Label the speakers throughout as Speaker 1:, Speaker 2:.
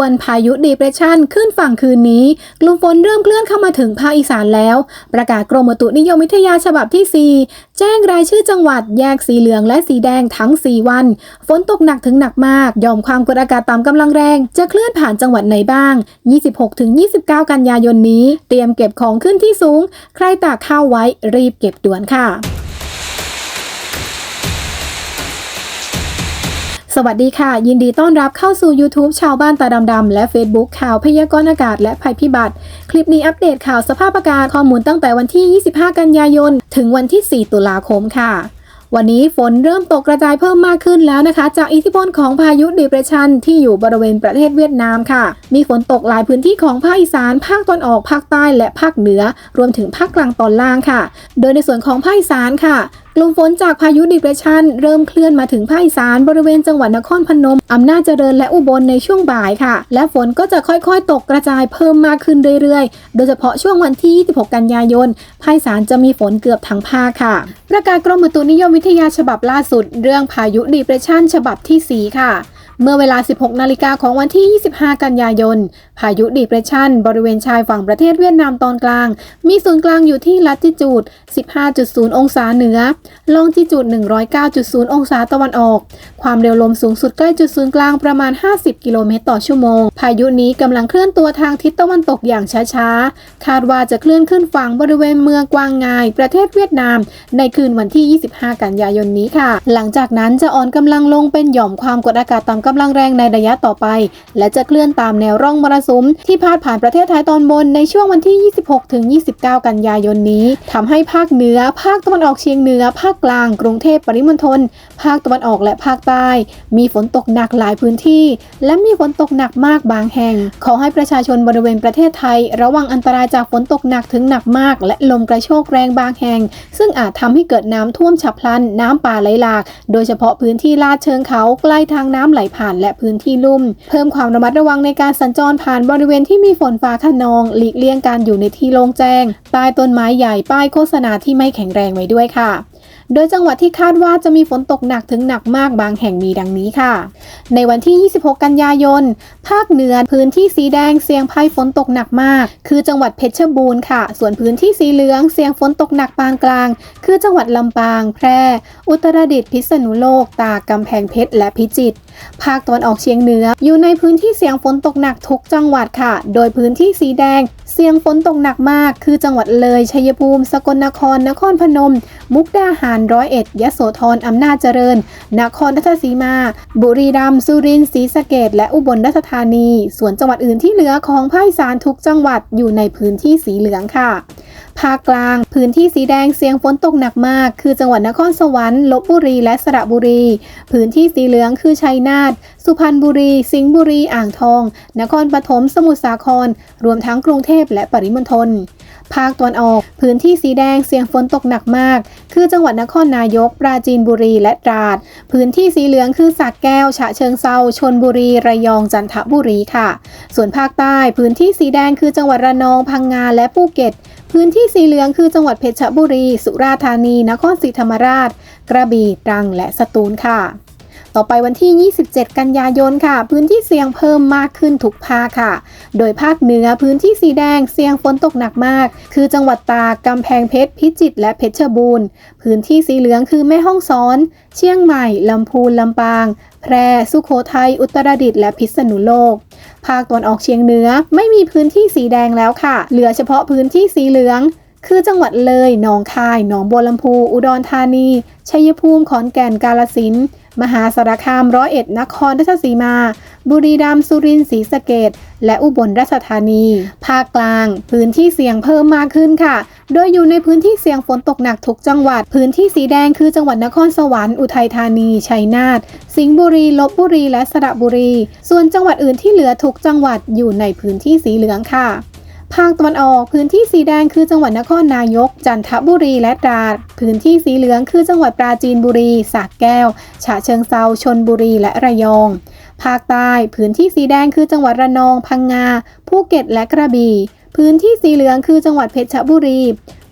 Speaker 1: วน พายุดีเพรสชันขึ้นฝั่งคืนนี้ กลุ่มฝนเริ่มเคลื่อนเข้ามาถึงภาคอีสานแล้ว ประกาศกรมอุตุนิยมวิทยาฉบับที่ 4 แจ้งรายชื่อจังหวัดแยกสีเหลืองและสีแดงทั้ง 4 วัน ฝนตกหนักถึงหนักมาก ยอมความกดอากาศต่ำกำลังแรง จะเคลื่อนผ่านจังหวัดไหนบ้าง 26-29 กันยายนนี้ เตรียมเก็บของขึ้นที่สูง ใครตากข้าวไว้รีบเก็บด่วนค่ะ สวัสดีค่ะ ยินดีต้อนรับเข้าสู่ YouTube ชาวบ้านตาดำๆและ Facebook ข่าวพยากรณ์อากาศและภัยพิบัติ คลิปนี้อัปเดตข่าวสภาพอากาศข้อมูลตั้งแต่วันที่ 25 กันยายน ถึงวันที่ 4 ตุลาคมค่ะ วันนี้ฝนเริ่มตกกระจายเพิ่มมากขึ้นแล้วนะคะ จากอิทธิพลของพายุดีเพรชันที่อยู่บริเวณประเทศเวียดนามค่ะ มีฝนตกหลายพื้นที่ของภาคอีสาน ภาคตอนออก ภาคใต้ และภาคเหนือ รวมถึงภาคกลางตอนล่างค่ะ โดยในส่วนของภาคอีสานค่ะ กลุ่มฝนจากพายุดิเรสชันเริ่มเคลื่อนมาถึงภาคอีสานบริเวณจังหวัดนครพนม อำนาจเจริญและอุบลในช่วงบ่ายค่ะ และฝนก็จะค่อยๆ ตกกระจายเพิ่มมากขึ้นเรื่อยๆ โดยเฉพาะช่วงวันที่ 26 กันยายน ภาคอีสานจะมีฝนเกือบทั้งภาคค่ะ ประกาศกรมอุตุนิยมวิทยาฉบับล่าสุด เรื่องพายุดิเรสชันฉบับที่ 4 ค่ะ เมื่อเวลา 16 นาฬิกาของวันที่ 25 กันยายน พายุดีเพรสชันบริเวณชายฝั่งประเทศเวียดนามตอนกลาง มีศูนย์กลางอยู่ที่ลัติจูด 15.0 องศาเหนือ ลองจิจูด 109.0 องศาตะวันออก ความเร็วลมสูงสุดใกล้จุดศูนย์กลางประมาณ 50 กิโลเมตรต่อชั่วโมง พายุนี้กำลังเคลื่อนตัวทางทิศตะวันตกอย่างช้าๆ คาดว่าจะเคลื่อนขึ้นฝั่งบริเวณเมืองกวางงาย ประเทศเวียดนาม ในคืนวันที่ 25 กันยายนนี้ค่ะ หลังจากนั้นจะอ่อนกำลังลงเป็นหย่อมความกดอากาศต่ำกำลังแรงในระยะต่อไป และจะเคลื่อนตามแนวร่องมรสุม ที่พาดผ่านประเทศไทยตอนบนในช่วงวันที่ 26-29 กันยายนนี้ทำให้ภาคเหนือ ภาคตะวันออกเฉียงเหนือ ภาคกลาง กรุงเทพปริมณฑล ภาคตะวันออกและภาคใต้ มีฝนตกหนักหลายพื้นที่ และมีฝนตกหนักมากบางแห่ง ขอให้ประชาชนบริเวณประเทศไทย ระวังอันตรายจากฝนตกหนักถึงหนักมาก และลมกระโชกแรงบางแห่ง ซึ่งอาจทำให้เกิดน้ำท่วมฉับพลัน น้ำป่าไหลหลาก โดยเฉพาะพื้นที่ลาดเชิงเขาใกล้ทางน้ำไหลผ่านและพื้นที่ลุ่ม เพิ่มความระมัดระวังในการสัญจรผ่านบริเวณที่มีฝนฟ้าขนอง หลีกเลี่ยงการอยู่ในที่โล่งแจ้งใต้ต้นไม้ใหญ่ป้ายโฆษณาที่ไม่แข็งแรงไว้ด้วยค่ะโดยจังหวัดที่คาดว่าจะมีฝนตกหนักถึงหนักมากบางแห่งมีดังนี้ค่ะ ในวันที่ 26 กันยายน ภาคเหนือพื้นที่สีแดงเสี่ยงภัยฝนตกหนักมาก คือจังหวัดเพชรบูรณ์ค่ะ ส่วนพื้นที่สีเหลืองเสี่ยงฝนตกหนักปานกลาง คือจังหวัดลำปาง แพร่ อุตรดิตถ์พิษณุโลก ตากกำแพงเพชรและพิจิตร ภาคตะวันออกเฉียงเหนือ อยู่ในพื้นที่เสี่ยงฝนตกหนักทุกจังหวัดค่ะ โดยพื้นที่สีแดง เสี่ยงฝนตกหนักมาก คือจังหวัดเลย ชัยภูมิ สกลนคร นครพนม มุกดาหารร้อยเอ็ดยโสธรอำนาจเจริญ นครราชสีมา บุรีรัมย์สุรินทร์ศรีสะเกษและอุบลราชธานี ส่วนจังหวัดอื่นที่เหลือของภาคอีสานทุกจังหวัดอยู่ในพื้นที่สีเหลืองค่ะ ภาคกลาง พื้นที่สีแดงเสี่ยงฝนตกหนักมาก คือจังหวัดนครสวรรค์ลบบุรีและสระบุรี พื้นที่สีเหลืองคือชัยนาท สุพรรณบุรี สิงห์บุรี อ่างทอง นครปฐม สมุทรสาคร รวมทั้งกรุงเทพและปริมณฑล ภาคตะวันออก พื้นที่สีแดงเสี่ยงฝนตกหนักมาก คือจังหวัดนครนายก ปราจีนบุรี และตราด พื้นที่สีเหลืองคือสักแก้ว ฉะเชิงเซา ชนบุรี ระยอง จันทบุรีค่ะ ส่วนภาคใต้ พื้นที่สีแดงคือจังหวัดระนอง พังงา และภูเก็ตพื้นที่สีเหลืองคือจังหวัดเพชรบุรี สุราษฎร์ธานี นครศรีธรรมราช กระบี่ตรัง และสตูลค่ะ ต่อไปวันที่ 27 กันยายนค่ะ พื้นที่เสี่ยงเพิ่มมากขึ้นทุกภาคค่ะ โดยภาคเหนือพื้นที่สีแดงเสี่ยงฝนตกหนักมาก คือจังหวัดตากกำแพงเพชรพิจิตรและเพชรบูรณ์ พื้นที่สีเหลืองคือแม่ฮ่องสอน เชียงใหม่ลำพูนลำปาง แพร่สุโขทัยอุตรดิตถ์และพิษณุโลกภาคตะวันออกเฉียงเหนือไม่มีพื้นที่สีแดงแล้วค่ะ เหลือเฉพาะพื้นที่สีเหลือง คือจังหวัดเลย หนองคาย หนองบัวลำพู อุดรธานี ชัยภูมิ ขอนแก่น กาฬสินธุ์ มหาสารคามร้อยเอ็ดนครราชสีมา บุรีรัมย์สุรินทร์ศรีสะเกษและอุบลราชธานี ภาคกลาง พื้นที่เสี่ยงเพิ่มมากขึ้นค่ะ โดยอยู่ในพื้นที่เสี่ยงฝนตกหนักทุกจังหวัด พื้นที่สีแดงคือจังหวัดนครสวรรค์อุทัยธานี ชัยนาท สิงห์บุรี ลบบุรี และสระบุรี ส่วนจังหวัดอื่นที่เหลือทุกจังหวัดอยู่ในพื้นที่สีเหลืองค่ะ ภาคตะวันออกพื้นที่สีแดงคือจังหวัดนครนายก จันทบุรีและตราด พื้นที่สีเหลืองคือจังหวัดปราจีนบุรีสระแก้ว ฉะเชิงเซาชนบุรีและระยอง ภาคใต้พื้นที่สีแดงคือจังหวัดระนอง พังงา ภูเก็ตและกระบี่ พื้นที่สีเหลืองคือจังหวัดเพชรบุรี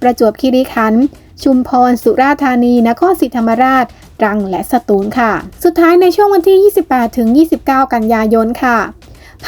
Speaker 1: ประจวบคีรีขันธ์ชุมพร สุราษฎร์ธานี นครศรีธรรมราชตรังและสตูลค่ะ สุดท้ายในช่วงวันที่ 28 ถึง 29 กันยายนค่ะ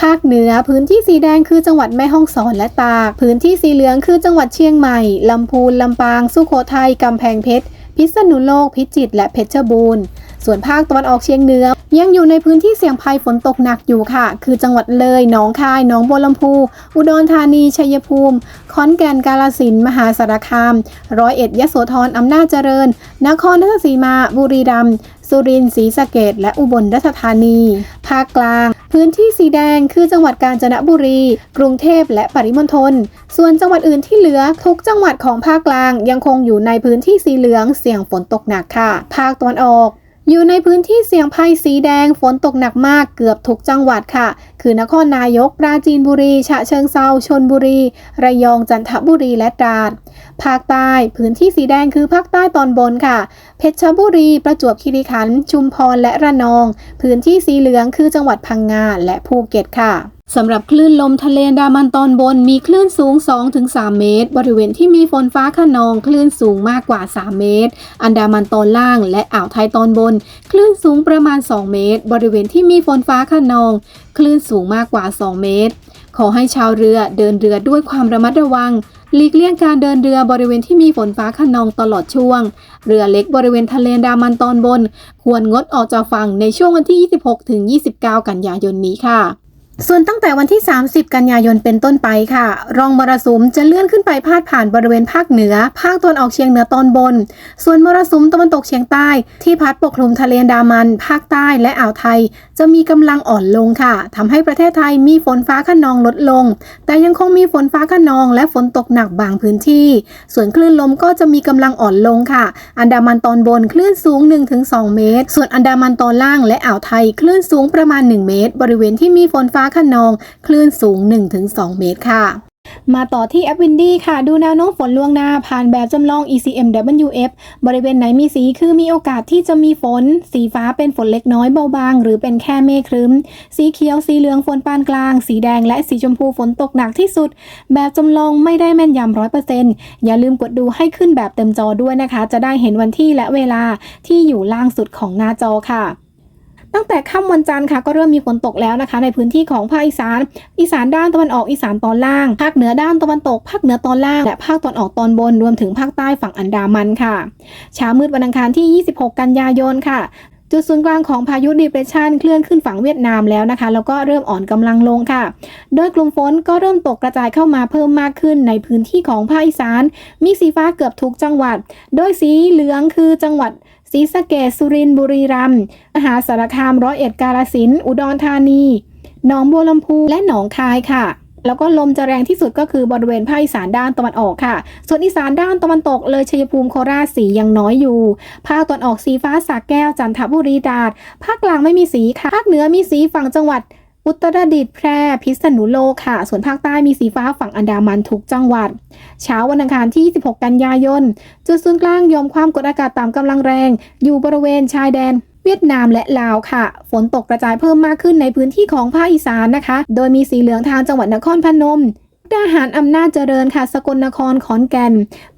Speaker 1: ภาคเหนือพื้นที่สีแดงคือจังหวัดแม่ฮ่องสอนและตาก พื้นที่สีเหลืองคือจังหวัดเชียงใหม่ ลำพูน ลำปาง สุโขทัย กำแพงเพชร พิษณุโลก พิจิตร และเพชรบูรณ์ ส่วนภาคตะวันออกเฉียงเหนือ ยังอยู่ในพื้นที่เสี่ยงภัยฝนตกหนักอยู่ค่ะ คือจังหวัดเลย หนองคาย หนองบัวลำพู อุดรธานี ชัยภูมิ ขอนแก่น กาฬสินธุ์ มหาสารคาม ร้อยเอ็ด ยโสธร อำนาจเจริญ นครราชสีมา บุรีรัมย์ สุรินทร์ ศรีสะเกดและอุบลราชธานี ภาคกลาง พื้นที่สีแดง คือจังหวัดกาญจนบุรี กรุงเทพ และปริมณฑล ส่วนจังหวัดอื่นที่เหลือ ทุกจังหวัดของภาคกลางยังคงอยู่ในพื้นที่สีเหลือง เสี่ยงฝนตกหนักค่ะ ภาคตะวันออก อยู่ในพื้นที่เสี่ยงภัยสีแดงฝนตกหนักมากเกือบทุกจังหวัดค่ะ คือนครนายก ปราจีนบุรี ฉะเชิงเซาชนบุรี ระยองจันทบุรีและตราดภาคใต้พื้นที่สีแดงคือภาคใต้ตอนบนค่ะ เพชรบุรี ประจวบคีรีขันธ์ชุมพรและระนอง พื้นที่สีเหลืองคือจังหวัดพังงาและภูเก็ตค่ะ สำหรับคลื่นลมทะเลอันดามันตอนบนมีคลื่นสูง 2-3 เมตร บริเวณที่มีฝนฟ้าขนองคลื่นสูงมากกว่า 3 เมตร อันดามันตอนล่างและอ่าวไทยตอนบน คลื่นสูงประมาณ 2 เมตร บริเวณที่มีฝนฟ้าขนอง คลื่นสูงมากกว่า 2 เมตร ขอให้ชาวเรือเดินเรือด้วยความระมัดระวังหลีกเลี่ยงการเดินเรือบริเวณที่มีฝนฟ้าขนองตลอดช่วง เรือเล็กบริเวณทะเลอันดามันตอนบน ควรงดออกจากฝั่งในช่วงวันที่ 26-29 กันยายนนี้ค่ะ ส่วนตั้งแต่วันที่ 30 กันยายนเป็นต้นไปค่ะ รองมรสุมจะเลื่อนขึ้นไปพาดผ่านบริเวณภาคเหนือ ภาคตะวันออกเฉียงเหนือตอนบน ส่วนมรสุมตะวันตกเฉียงใต้ ที่พัดปกคลุมทะเลอันดามัน ภาคใต้และอ่าวไทย จะมีกำลังอ่อนลงค่ะทำให้ประเทศไทยมีฝนฟ้าขนองลดลง แต่ยังคงมีฝนฟ้าขนองและฝนตกหนักบางพื้นที่ ส่วนคลื่นลมก็จะมีกำลังอ่อนลงค่ะ อันดามันตอนบนคลื่นสูง 1-2 เมตร ส่วนอันดามันตอนล่างและอ่าวไทยคลื่นสูงประมาณ 1 เมตร บริเวณที่มีฝนฟ้าขนอง คลื่นสูง 1-2 เมตรค่ะมาต่อที่แอปวินดี้ค่ะ ดูแนวโน้มฝนล่วงหน้าผ่านแบบจำลอง ECMWF บริเวณไหนมีสีคือมีโอกาสที่จะมีฝน สีฟ้าเป็นฝนเล็กน้อยเบาบาง หรือเป็นแค่เมฆครึ้ม สีเขียวสีเหลืองฝนปานกลาง สีแดงและสีชมพูฝนตกหนักที่สุด แบบจำลองไม่ได้แม่นยำร้อยเปอร์เซ็นต์อย่าลืมกดดูให้ขึ้นแบบเต็มจอด้วยนะคะ จะได้เห็นวันที่และเวลาที่อยู่ล่างสุดของหน้าจอค่ะ ตั้งแต่ค่ำวันจันทร์ค่ะก็เริ่มมีฝนตกแล้วนะคะ ในพื้นที่ของภาคอีสาน อีสานด้านตะวันออกอีสานตอนล่าง ภาคเหนือด้านตะวันตก ภาคเหนือตอนล่าง และภาคตะวันออกตอนบนรวมถึงภาคใต้ฝั่งอันดามันค่ะเช้ามืดวันอังคารที่ 26 กันยายนค่ะจุดศูนย์กลางของพายุดีเพรสชันเคลื่อนขึ้นฝั่งเวียดนามแล้วนะคะ แล้วก็เริ่มอ่อนกำลังลงค่ะ โดยกลุ่มฝนก็เริ่มตกกระจายเข้ามาเพิ่มมากขึ้นในพื้นที่ของภาคอีสาน มีสีฟ้าเกือบทุกจังหวัด โดยสีเหลืองคือจังหวัด ศรีสะเกษสุรินทร์บุรีรัมย์มหาสารคามร้อยเอ็ดกาฬสินอุดรธานี หนองบัวลำพูและหนองคายค่ะ แล้วก็ลมจะแรงที่สุดก็คือบริเวณภาคอีสานด้านตะวันออกค่ะ ส่วนอีสานด้านตะวันตกเลยชัยภูมิโคราชสียังน้อยอยู่ภาคตะวันออกสีฟ้าสากแก้วจันทบุรีตราดภาคกลางไม่มีสีค่ะภาคเหนือมีสีฝั่งจังหวัด อุตรดิตถ์แพร่พิษณุโลกค่ะ ส่วนภาคใต้มีสีฟ้าฝั่งอันดามันทุกจังหวัด เช้าวันอังคารที่26กันยายน จุดศูนย์กลางยอมความกดอากาศต่ำกำลังแรง อยู่บริเวณชายแดนเวียดนามและลาวค่ะ ฝนตกกระจายเพิ่มมากขึ้นในพื้นที่ของภาคอีสานนะคะ โดยมีสีเหลืองทางจังหวัดนครพนม มุกดาหารอำนาจเจริญค่ะ สกลนครขอนแก่น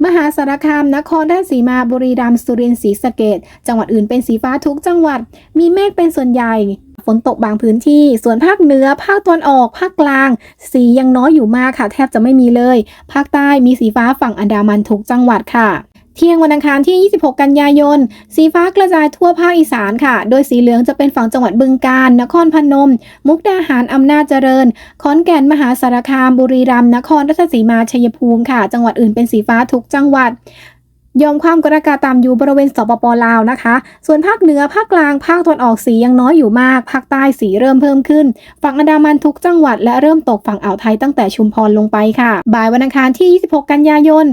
Speaker 1: มหาสารคาม นครราชสีมาบุรีรัมย์สุรินทร์ศรีสะเกดจังหวัดอื่นเป็นสีฟ้าทุกจังหวัด มีเมฆเป็นส่วนใหญ่ ฝนตกบางพื้นที่ ส่วนภาคเหนือ ภาคตะวันออก ภาคกลาง สียังน้อยอยู่มากค่ะ แทบจะไม่มีเลย ภาคใต้มีสีฟ้าฝั่งอันดามันทุกจังหวัดค่ะ เที่ยงวันอังคารที่ 26 กันยายน สีฟ้ากระจายทั่วภาคอีสานค่ะ โดยสีเหลืองจะเป็นฝั่งจังหวัดบึงกาฬ นครพนม มุกดาหาร อำนาจเจริญ ขอนแก่น มหาสารคาม บุรีรัมย์ นครราชสีมา ชัยภูมิค่ะ จังหวัดอื่นเป็นสีฟ้าทุกจังหวัดยอมความกดอากาศต่ำอยู่บริเวณสปปลาวนะคะ ส่วนภาคเหนือ ภาคกลาง ภาคตะวันออกสียังน้อยอยู่มาก ภาคใต้สีเริ่มเพิ่มขึ้น ฝั่งอันดามันทุกจังหวัดและเริ่มตกฝั่งอ่าวไทยตั้งแต่ชุมพรลงไปค่ะ บ่ายวันอังคารที่ 26 กันยายน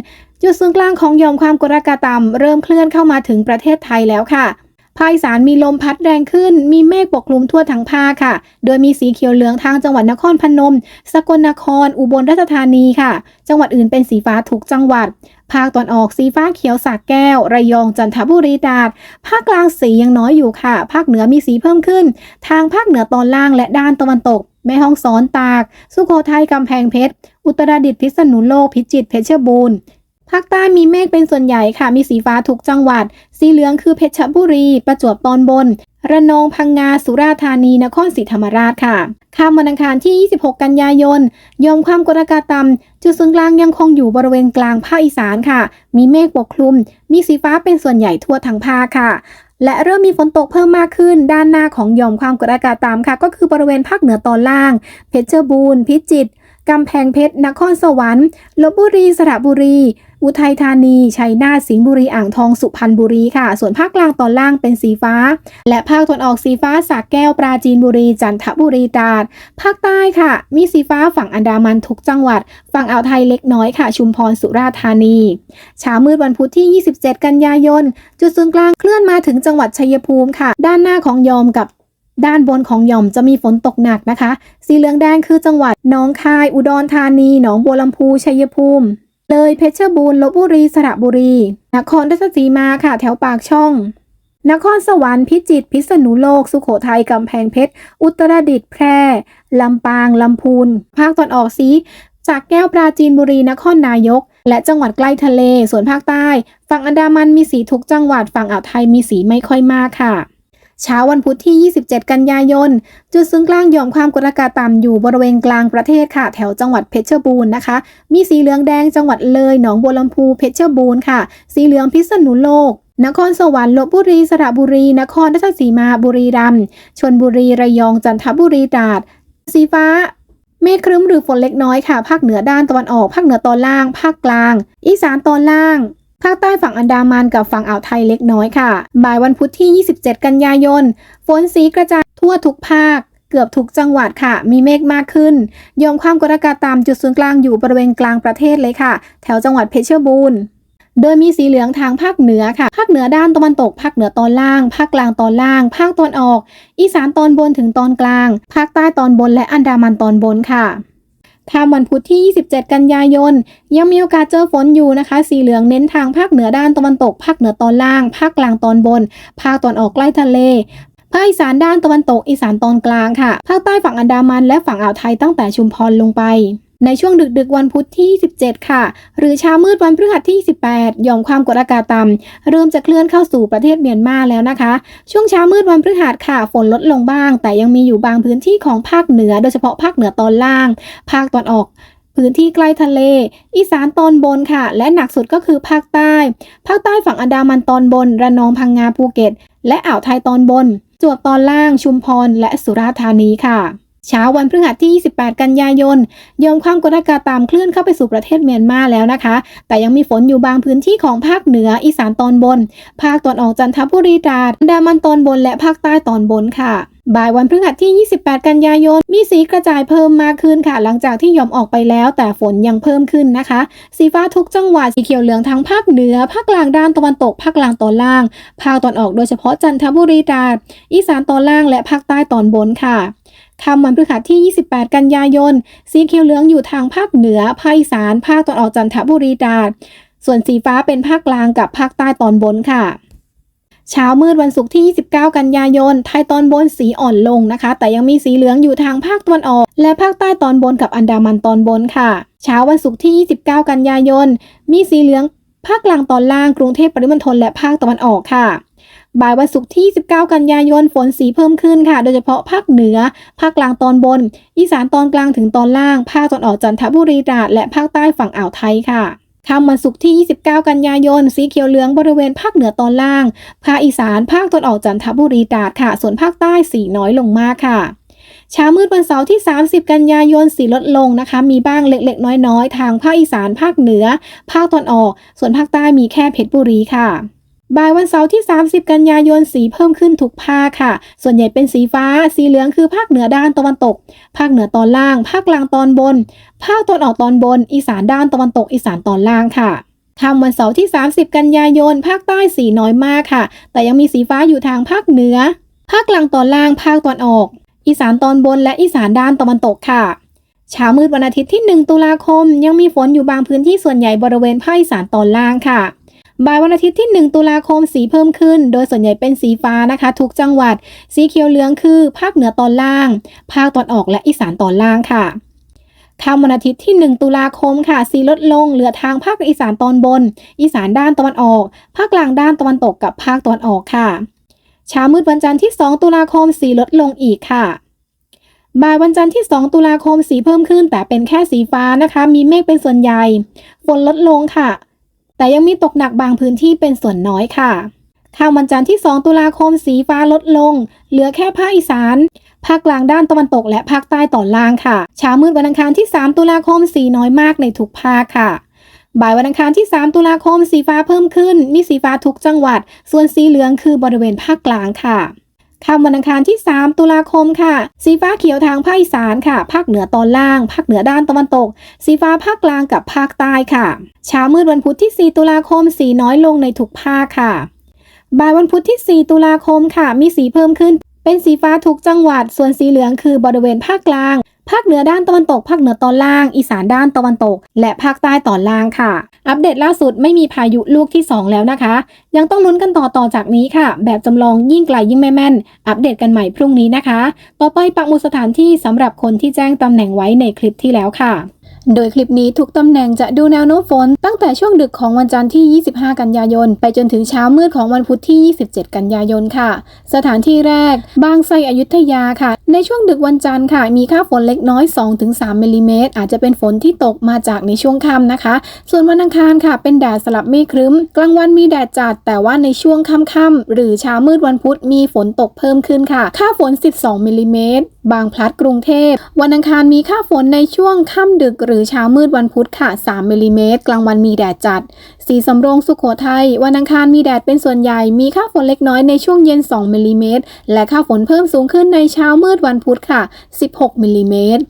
Speaker 1: จุดศูนย์กลางของยอมความกดอากาศต่ำเริ่มเคลื่อนเข้ามาถึงประเทศไทยแล้วค่ะภาคอีสานมีลมพัดแรงขึ้น มีเมฆปกคลุมทั่วทั้งภาคค่ะ โดยมีสีเขียวเหลืองทางจังหวัดนครพนม สกลนคร อุบลราชธานีค่ะ จังหวัดอื่นเป็นสีฟ้าทุกจังหวัด ภาคตอนออกสีฟ้าเขียวสากแก้ว ระยอง จันทบุรีตราด ภาคกลางสียังน้อยอยู่ค่ะ ภาคเหนือมีสีเพิ่มขึ้น ทางภาคเหนือตอนล่างและด้านตะวันตก แม่ฮ่องสอนตาก สุโขทัยกำแพงเพชร อุตรดิตถ์พิษณุโลก พิจิตร เพชรบูรณ์ ภาคใต้มีเมฆเป็นส่วนใหญ่ค่ะ มีสีฟ้าทุกจังหวัด สีเหลืองคือเพชรบุรี ประจวบตอนบน ระนองพังงา สุราษฎร์ธานี นครศรีธรรมราชค่ะค่ำวันอังคารที่ 26 กันยายนยอมความกดอากาศต่ำจุดศูนย์กลางยังคงอยู่บริเวณกลางภาคอีสานค่ะ มีเมฆปกคลุม มีสีฟ้าเป็นส่วนใหญ่ทั่วทั้งภาคค่ะ และเริ่มมีฝนตกเพิ่มมากขึ้น ด้านหน้าของย่อมความกดอากาศต่ำค่ะ ก็คือบริเวณภาคเหนือตอนล่าง เพชรบูรณ์ พิจิตร กำแพงเพชร นครสวรรค์ ลบบุรี สระบุรี อุทัยธานีชัยนาทสิงห์บุรีอ่างทองสุพรรณบุรีค่ะ ส่วนภาคกลางตอนล่างเป็นสีฟ้า และภาคตะวันออกสีฟ้าสระแก้วปราจีนบุรีจันทบุรีตราดภาคใต้ค่ะ มีสีฟ้าฝั่งอันดามันทุกจังหวัด ฝั่งอ่าวไทยเล็กน้อยค่ะ ชุมพรสุราษฎร์ธานีเช้ามืดวันพุธที่ 27 กันยายน จุดศูนย์กลางเคลื่อนมาถึงจังหวัดชัยภูมิค่ะ ด้านหน้าของยอมกับด้านบนของหย่อมจะมีฝนตกหนักนะคะ สีเหลืองแดงคือจังหวัดหนองคาย อุดรธานี หนองบัวลำพู ชัยภูมิ เลยเพชรบูรณ์ลบบุรีสระบุรี นครราชสีมาค่ะแถวปากช่อง นครสวรรค์พิจิตรพิษณุโลก สุโขทัยกำแพงเพชร อุตรดิตถ์แพร่ลำปางลำพูน ภาคตอนออกสีจากแก้วปราจีนบุรีนครนายก และจังหวัดใกล้ทะเล ส่วนภาคใต้ ฝั่งอันดามันมีสีทุกจังหวัดฝั่งอ่าวไทยมีสีไม่ค่อยมากค่ะ เช้าวันพุธที่ 27 กันยายน จุดศูนย์กลางหย่อมความกดอากาศต่ำอยู่บริเวณกลางประเทศค่ะ แถวจังหวัดเพชรบูรณ์นะคะ มีสีเหลืองแดงจังหวัดเลย หนองบัวลำพูเพชรบูรณ์ค่ะ สีเหลืองพิษณุโลกนครสวรรค์ลบบุรี สระบุรี นครราชสีมาบุรีรัมย์ชลบุรีระยองจันทบุรีตราด สีฟ้า เมฆครึ้มหรือฝนเล็กน้อยค่ะ ภาคเหนือด้านตะวันออก ภาคเหนือตอนล่าง ภาคกลาง อีสานตอนล่าง ภาคใต้ฝั่งอันดามันกับฝั่งอ่าวไทยเล็กน้อยค่ะ บ่ายวันพุธที่ 27 กันยายน ฝนสีกระจายทั่วทุกภาคเกือบทุกจังหวัดค่ะ มีเมฆมากขึ้น ยอมความกดอากาศต่ำจุดศูนย์กลางอยู่บริเวณกลางประเทศเลยค่ะ แถวจังหวัดเพชรบูรณ์โดยมีสีเหลืองทางภาคเหนือค่ะ ภาคเหนือด้านตะวันตก ภาคเหนือตอนล่าง ภาคกลางตอนล่าง ภาคตะวันออก อีสานตอนบนถึงตอนกลาง ภาคใต้ตอนบนและอันดามันตอนบนค่ะ ถ้าวันพุธที่ 27 กันยายน ยังมีโอกาสเจอฝนอยู่นะคะ สีเหลืองเน้นทางภาคเหนือด้านตะวันตก ภาคเหนือตอนล่าง ภาคกลางตอนบน ภาคตอนออกใกล้ทะเลภาคอีสานด้านตะวันตก อีสานตอนกลางค่ะ ภาคใต้ฝั่งอันดามันและฝั่งอ่าวไทยตั้งแต่ชุมพรลงไป ในช่วงดึกๆวันพุธที่ 17 ค่ะ หรือเช้ามืดวันพฤหัสที่ 18 หย่อมความกดอากาศต่ำเริ่มจะเคลื่อนเข้าสู่ประเทศเมียนมาแล้วนะคะ ช่วงเช้ามืดวันพฤหัสค่ะ ฝนลดลงบ้าง แต่ยังมีอยู่บางพื้นที่ของภาคเหนือ โดยเฉพาะภาคเหนือตอนล่าง ภาคตอนออกพื้นที่ใกล้ทะเล อีสานตอนบนค่ะ และหนักสุดก็คือภาคใต้ ภาคใต้ฝั่งอันดามันตอนบน ระนองพังงาภูเก็ต และอ่าวไทยตอนบน จวบตอนล่างชุมพรและสุราษฎร์ธานีค่ะ เช้าวันพฤหัสที่ 28 กันยายนยอมความกดอากาศต่ำเคลื่อนเข้าไปสู่ประเทศเมียนมาแล้วนะคะ แต่ยังมีฝนอยู่บางพื้นที่ของภาคเหนืออีสานตอนบน ภาคตอนออกจันทบุรีตราดอันดามันตอนบนและภาคใต้ตอนบนค่ะบ่ายวันพฤหัสที่ 28 กันยายน มีสีกระจายเพิ่มมากขึ้นค่ะ หลังจากที่ยอมออกไปแล้ว แต่ฝนยังเพิ่มขึ้นนะคะ สีฟ้าทุกจังหวัดสีเขียวเหลืองทั้งภาคเหนือ ภาคกลางด้านตะวันตก ภาคกลางตอนล่าง ภาคตอนออกโดยเฉพาะจันทบุรีตราดอีสานตอนล่างและภาคใต้ตอนบนค่ะ ค่ำวันพฤหัสที่ 28 กันยายน สีเขียวเหลืองอยู่ทางภาคเหนือ ภาคอีสาน ภาคตอนออกจันทบุรีตราดส่วนสีฟ้าเป็นภาคกลางกับภาคใต้ตอนบนค่ะเช้ามืดวันศุกร์ที่ 29 กันยายน ไทยตอนบนสีอ่อนลงนะคะ แต่ยังมีสีเหลืองอยู่ทางภาคตะวันออก และภาคใต้ตอนบนกับอันดามันตอนบนค่ะ เช้าวันศุกร์ที่ 29 กันยายน มีสีเหลืองภาคกลางตอนล่างกรุงเทพปริมณฑลและภาคตะวันออกค่ะ บ่ายวันศุกร์ที่ 19 กันยายนฝนสีเพิ่มขึ้นค่ะ โดยเฉพาะภาคเหนือ ภาคกลางตอนบน อีสานตอนกลางถึงตอนล่าง ภาคตอนออกจันทบุรีตราดและภาคใต้ฝั่งอ่าวไทยค่ะค่ำวันศุกร์ที่ 29 กันยายน สีเขียวเหลืองบริเวณภาคเหนือตอนล่าง ภาคอีสาน ภาคตอนออกจันทบุรีตราดค่ะ ส่วนภาคใต้สีน้อยลงมากค่ะเช้ามืดวันเสาร์ที่ 30 กันยายนสีลดลงนะคะ มีบ้างเล็กๆ น้อยๆ ทางภาคอีสาน ภาคเหนือ ภาคตอนออก ส่วนภาคใต้มีแค่เพชรบุรีค่ะ บ่ายวันเสาร์ที่ 30 กันยายนสีเพิ่มขึ้นทุกภาคค่ะ ส่วนใหญ่เป็นสีฟ้า สีเหลืองคือภาคเหนือด้านตะวันตก ภาคเหนือตอนล่าง ภาคกลางตอนบน ภาคตอนออกตอนบน อีสานด้านตะวันตก อีสานตอนล่างค่ะค่ำวันเสาร์ที่ 30 กันยายน ภาคใต้สีน้อยมากค่ะ แต่ยังมีสีฟ้าอยู่ทางภาคเหนือ ภาคกลางตอนล่าง ภาคตอนออก อีสานตอนบนและอีสานด้านตะวันตกค่ะเช้ามืดวันอาทิตย์ที่ 1 ตุลาคม ยังมีฝนอยู่บางพื้นที่ส่วนใหญ่บริเวณภาคอีสานตอนล่างค่ะ บ่ายวันอาทิตย์ที่ 1 ตุลาคมสีเพิ่มขึ้น โดยส่วนใหญ่เป็นสีฟ้านะคะ ทุกจังหวัด สีเขียวเหลืองคือ ภาคเหนือตอนล่าง ภาคตอนออกและอีสานตอนล่างค่ะค่ำวันอาทิตย์ที่ 1 ตุลาคมค่ะ สีลดลง เหลือทางภาคอีสานตอนบน อีสานด้านตะวันออก ภาคกลางด้านตะวันตกกับภาคตะวันออกค่ะ เช้ามืดวันจันทร์ที่ 2 ตุลาคม สีลดลงอีกค่ะบ่ายวันจันทร์ที่ 2 ตุลาคมสีเพิ่มขึ้น แต่เป็นแค่สีฟ้านะคะ มีเมฆเป็นส่วนใหญ่ ฝนลดลงค่ะ แต่ยังมีตกหนักบางพื้นที่เป็นส่วนน้อยค่ะข้ามวันจันทร์ที่ 2 ตุลาคมสีฟ้าลดลง เหลือแค่ภาคอีสาน ภาคกลางด้านตะวันตกและภาคใต้ตอนล่างค่ะ เช้ามืดวันอังคารที่ 3 ตุลาคมสีน้อยมากในทุกภาคค่ะ บ่ายวันอังคารที่ 3 ตุลาคมสีฟ้าเพิ่มขึ้น มีสีฟ้าทุกจังหวัด ส่วนสีเหลืองคือบริเวณภาคกลางค่ะ ค่ำวันอังคารที่ 3 ตุลาคมค่ะ สีฟ้าเขียวทางภาคอีสานค่ะ ภาคเหนือตอนล่าง ภาคเหนือด้านตะวันตก สีฟ้าภาคกลางกับภาคใต้ค่ะเช้ามืดวันพุธที่ 4 ตุลาคม สีน้อยลงในทุกภาคค่ะ บ่ายวันพุธที่ 4 ตุลาคมค่ะ มีสีเพิ่มขึ้น เป็นสีฟ้าทุกจังหวัด ส่วนสีเหลืองคือบริเวณภาคกลาง ภาคเหนือด้านตะวันตก ภาคเหนือตอนล่าง อีสานด้านตะวันตก และภาคใต้ตอนล่างค่ะ อัปเดตล่าสุดไม่มีพายุลูกที่ 2 แล้วนะคะ ยังต้องลุ้นกันต่อต่อจากนี้ค่ะ แบบจำลองยิ่งไกลยิ่งไม่แม่น อัปเดตกันใหม่พรุ่งนี้นะคะ ต่อไปปักหมุดสถานที่สำหรับคนที่แจ้งตำแหน่งไว้ในคลิปที่แล้วค่ะ โดยคลิปนี้ทุกตำแหน่งจะดูแนวโน้มฝน ตั้งแต่ช่วงดึกของวันจันทร์ที่ 25 กันยายน ไปจนถึงเช้ามืดของวันพุธที่ 27 กันยายนค่ะ สถานที่แรก บางไทรอยุธยาค่ะ ในช่วงดึกวันจันทร์ค่ะ มีค่าฝนเล็กน้อย 2-3มิลลิเมตรอาจจะเป็นฝนที่ตกมาจากในช่วงค่ำนะคะ ส่วนวันอังคารค่ะ เป็นแดดสลับเมฆครึ้ม กลางวันมีแดดจัด แต่ว่าในช่วงค่ำๆหรือเช้ามืดวันพุธมีฝนตกเพิ่มขึ้นค่ะ ค่าฝน 12มิลลิเมตรบางพลัดกรุงเทพวันอังคารมีค่าฝนในช่วงค่ำดึกหรือือเช้ามืดวันพุธค่ะ 3มิลลิเมตรกลางวันมีแดดจัด สีสำโรงสุขโขทัยวันอังคารมีแดดเป็นส่วนใหญ่ มีค่าฝนเล็กน้อยในช่วงเย็น 2มิลลิเมตรและค่าฝนเพิ่มสูงขึ้นในเช้ามืดวันพุธค่ะ 16มิลลิเมตร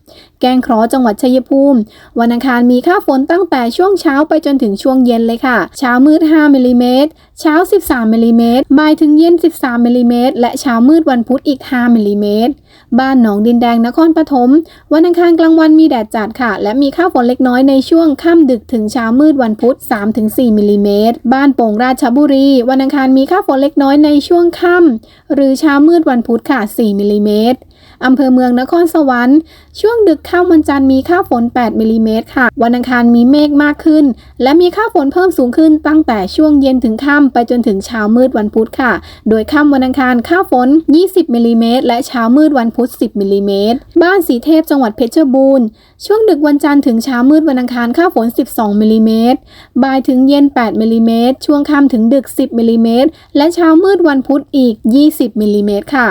Speaker 1: กงเคราะห์จังหวัดชัยภูมิ วันอังคารมีค่าฝนตั้งแต่ช่วงเช้าไปจนถึงช่วงเย็นเลยค่ะ เช้ามืด 5มิลลิเมตรเช้า 13มิลลิเมตรบ่ายถึงเย็น 13มิลลิเมตรและเช้ามืดวันพุธอีก 5มิลลิเมตรบ้านหนองดินแดงนครปฐมวันอังคารกลางวันมีแดดจัดค่ะ และมีค่าฝนเล็กน้อยในช่วงค่ำดึกถึงเช้ามืดวันพุธ 3-4มิลลิเมตรบ้านโป่งราชบุรี วันอังคารมีค่าฝนเล็กน้อยในช่วงค่ำหรือเช้ามืดวันพุธค่ะ 4มิลลิเมตร อำเภอเมืองนครสวรรค์ ช่วงดึกค่ำวันจันทร์มีค่าฝน 8มิลลิเมตรค่ะ วันอังคารมีเมฆมากขึ้น และมีค่าฝนเพิ่มสูงขึ้นตั้งแต่ช่วงเย็นถึงค่ำไปจนถึงเช้ามืดวันพุธค่ะ โดยค่ำวันอังคารค่าฝน 20มิลลิเมตรและเช้ามืดวันพุธ 10มิลลิเมตรบ้านสีเทพจังหวัดเพชรบูรณ์ ช่วงดึกวันจันทร์ถึงเช้ามืดวันอังคารค่าฝน 12มิลลิเมตรบ่ายถึงเย็น 8มิลลิเมตรช่วงค่ำถึงดึก 10มิลลิเมตรและเช้ามืดวันพุธอีก 20มิลิเมตรค่ะ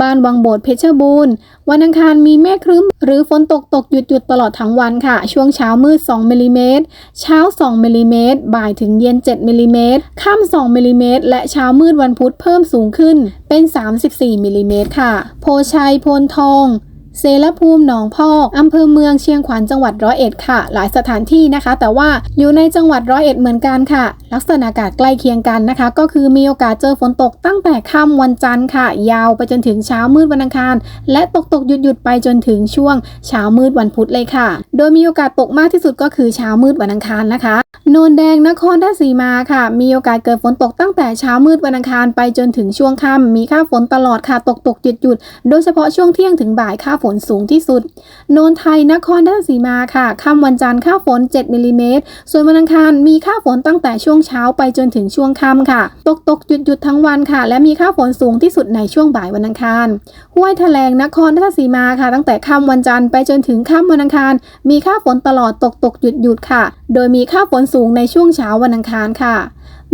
Speaker 1: บ้านวังโบดเพชรบูรณ์ วันอังคารมีเมฆครึ้ม หรือฝนตกตกหยุดหยุดตลอดทั้งวันค่ะ ช่วงเช้ามืด 2มิลลิเมตรเช้า 2มิลลิเมตรบ่ายถึงเย็น 7มิลลิเมตรค่ำ2มิลลิเมตรและเช้ามืดวันพุธเพิ่มสูงขึ้นเป็น 34มิลลิเมตรค่ะ โพชัย โพนทอง เซรภูมิหนองพอกอำเภอเมืองเชียงขวัญจังหวัดร้อยเอ็ดค่ะ หลายสถานที่นะคะ แต่ว่าอยู่ในจังหวัดร้อยเอ็ดเหมือนกันค่ะ ลักษณะอากาศใกล้เคียงกันนะคะ ก็คือมีโอกาสเจอฝนตกตั้งแต่ค่ำวันจันทร์ค่ะ ยาวไปจนถึงเช้ามืดวันอังคาร และตกตกหยุดหยุดไปจนถึงช่วงเช้ามืดวันพุธเลยค่ะ โดยมีโอกาสตกมากที่สุดก็คือเช้ามืดวันอังคารนะคะโนนแดงนครราชสีมาค่ะ มีโอกาสเกิดฝนตกตั้งแต่เช้ามืดวันอังคารไปจนถึงช่วงค่ำมีค่าฝนตลอดค่ะ ตกตกหยุดหยุดโดยเฉพาะช่วงเที่ยงถึงบ่ายค่าฝนสูงที่สุด โนนไทยนครราชสีมาค่ะค่ำวันจันทร์ค่าฝน 7มิลลิเมตร ส่วนวันอังคารมีค่าฝนตั้งแต่ช่วงเช้าไปจนถึงช่วงค่ำค่ะ ตกตกหยุดหยุดทั้งวันค่ะ และมีค่าฝนสูงที่สุดในช่วงบ่ายวันอังคาร ห้วยแถลงนครราชสีมาค่ะ ตั้งแต่ค่ำวันจันทร์ไปจนถึงค่ำวันอังคาร มีค่าฝนตลอดตกตกหยุดหยุดค่ะ โดยมีค่าฝนสูงในช่วงเช้าวันอังคารค่ะ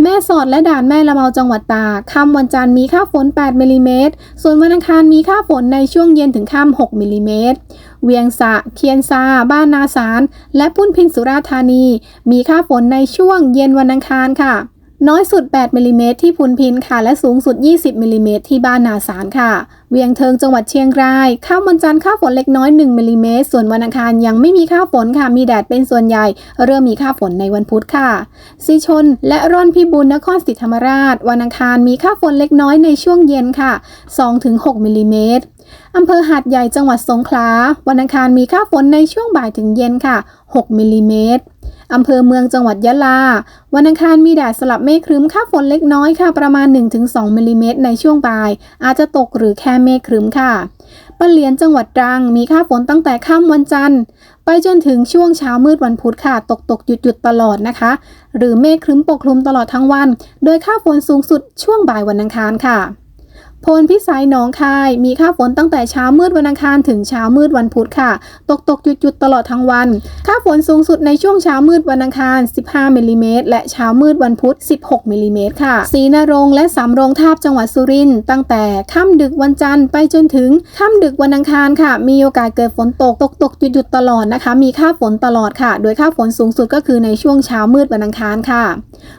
Speaker 1: แม่สอดและด่านแม่ละเมาจังหวัดตากค่ำวันจันทร์มีค่าฝน 8มิลลิเมตร ส่วนวันอังคารมีค่าฝนในช่วงเย็นถึงค่ำ6มิลลิเมตร เวียงสะ เคียนซา บ้านนาสาร และพุ่นพินสุราธานี มีค่าฝนในช่วงเย็นวันอังคารค่ะ น้อยสุด 8มิลลิเมตรที่พุนพินค่ะ และสูงสุด 20มิลลิเมตรที่บ้านนาสารค่ะ เวียงเทิงจังหวัดเชียงรายค่ำวันจันทร์ค่าฝนเล็กน้อย1มิลลิเมตรส่วนวันอังคารยังไม่มีค่าฝนค่ะ มีแดดเป็นส่วนใหญ่ เริ่มมีค่าฝนในวันพุธค่ะสีชน และร่อนพิบูลนครศรีธรรมราช วันอังคารมีค่าฝนเล็กน้อยในช่วงเย็นค่ะ 2-6มิลลิเมตรอำเภอหาดใหญ่จังหวัดสงขลา วันอังคารมีค่าฝนในช่วงบ่ายถึงเย็นค่ะ 6มิลลิเมตร อำเภอเมืองจังหวัดยะลา วันอังคารมีแดดสลับเมฆครึ้มค่าฝนเล็กน้อยค่ะ ประมาณ 1-2มิลลิเมตรในช่วงบ่าย อาจจะตกหรือแค่เมฆครึ้มค่ะปะเหลียนจังหวัดตรังมีค่าฝนตั้งแต่ค่ำวันจันทร์ ไปจนถึงช่วงเช้ามืดวันพุธค่ะ ตกตกหยุดหยุดตลอดนะคะ หรือเมฆครึ้มปกคลุมตลอดทั้งวัน โดยค่าฝนสูงสุดช่วงบ่ายวันอังคารค่ะ พลพิสัยหนองคาย มีค่าฝนตั้งแต่เช้ามืดวันอังคารถึงเช้ามืดวันพุธค่ะ ตกตกหยุดหยุดตลอดทั้งวัน ค่าฝนสูงสุดในช่วงเช้ามืดวันอังคาร 15มิลลิเมตรและเช้ามืดวันพุธ 16มิลลิเมตรค่ะศรีนรงและสำโรงทาบจังหวัดสุรินทร์ตั้งแต่ค่ำดึกวันจันทร์ไปจนถึงค่ำดึกวันอังคารค่ะ มีโอกาสเกิดฝนตกตกตกหยุดหยุดตลอดนะคะ มีค่าฝนตลอดค่ะ โดยค่าฝนสูงสุดก็คือในช่วงเช้ามืดวันอังคารค่ะ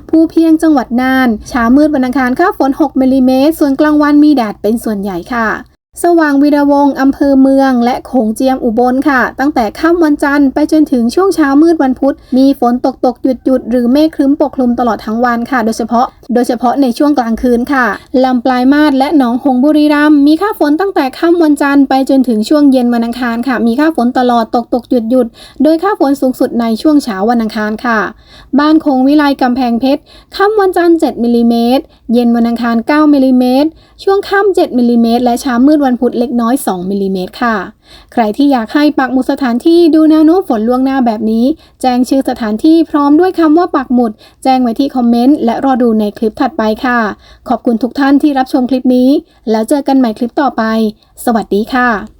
Speaker 1: ภูเพียงจังหวัดน่านเช้ามืดวันอังคารค่าฝน 6มิลลิเมตรส่วนกลางวันมีแดดเป็นส่วนใหญ่ค่ะ สว่างวีระวงศ์อำเภอเมือง และโขงเจียมอุบลค่ะ ตั้งแต่ค่ำวันจันทร์ไปจนถึงช่วงเช้ามืดวันพุธ มีฝนตกตกหยุดหยุดหรือเมฆครึ้มปกคลุมตลอดทั้งวันค่ะ โดยเฉพาะ โดยเฉพาะในช่วงกลางคืนค่ะลำปลายมาศและหนองหงบุรีรัมย์มีค่าฝนตั้งแต่ค่ำวันจันทร์ไปจนถึงช่วงเย็นวันอังคารค่ะ มีค่าฝนตลอดตกตกหยุดหยุดโดยค่าฝนสูงสุดในช่วงเช้าวันอังคารค่ะ บ้านโคงวิไลกำแพงเพชรค่ำวันจันทร์7มิลลิเมตรเย็นวันอังคาร9มิลลิเมตรช่วงค่ำ7มิลลิเมตรและเช้ามืดวันพุธเล็กน้อย 2มิลลิเมตรค่ะ ใครที่อยากให้ปักหมุดสถานที่ดูแนวโน้มฝนล่วงหน้าแบบนี้ แจ้งชื่อสถานที่พร้อมด้วยคำว่าปักหมุด แจ้งไว้ที่คอมเมนต์และรอดูในคลิปถัดไปค่ะ ขอบคุณทุกท่านที่รับชมคลิปนี้ แล้วเจอกันใหม่คลิปต่อไป สวัสดีค่ะ